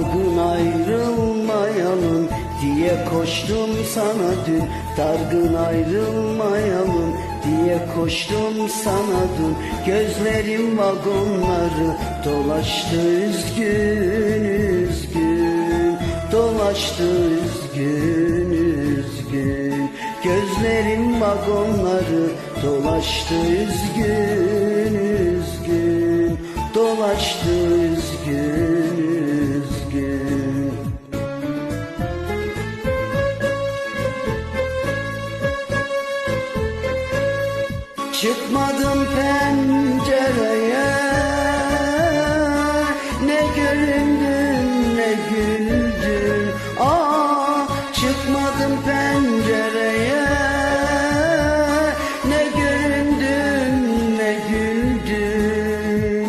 Dargın ayrılmayalım diye koştum sana dün. Dargın ayrılmayalım diye koştum sana dün. Gözlerim vagonları dolaştı üzgün üzgün. Dolaştı üzgün üzgün. Gözlerim vagonları dolaştı üzgün üzgün. Dolaştı Çıkmadım pencereye. Ne göründün ne güldün. Aa, çıkmadım pencereye. Ne göründün ne güldün.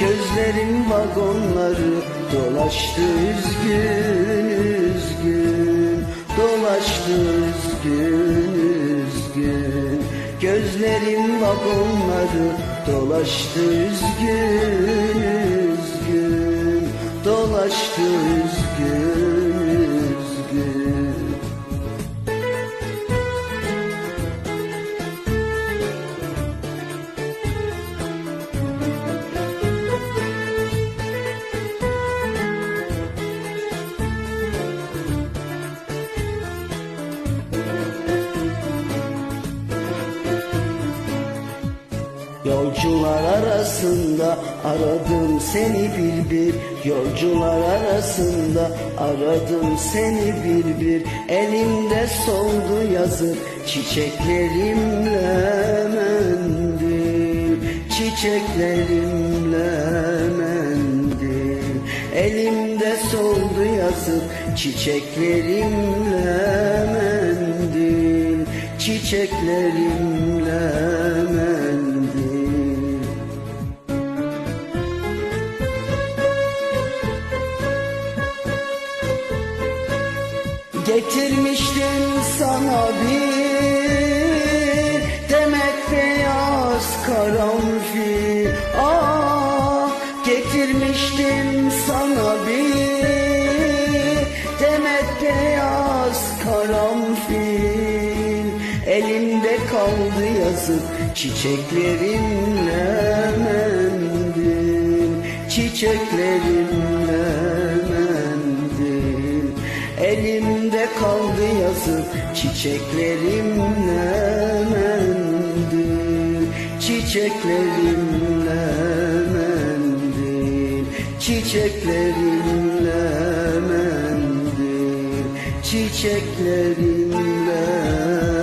Gözlerin vagonları dolaştı üzgün üzgün. Dolaştı üzgün üzgün Gözlerin vagonları dolaştı üzgün üzgün Dolaştı üzgün Yolcular arasında aradım seni bir bir. Yolcular arasında aradım seni bir bir. Elimde soldu yazık çiçeklerimle mendil Çiçeklerimle mendil Elimde soldu yazık çiçeklerimle mendil Çiçeklerimle mendil Getirmiştim sana bir demet beyaz karanfil. Ah getirmiştim sana bir demet beyaz karanfil. Elimde kaldı yazık çiçeklerimle mendil. Çiçeklerimle mendil Elimde kaldı yazık çiçeklerimle mendil Çiçeklerimle mendil Çiçeklerimle mendil Çiçeklerimle mendil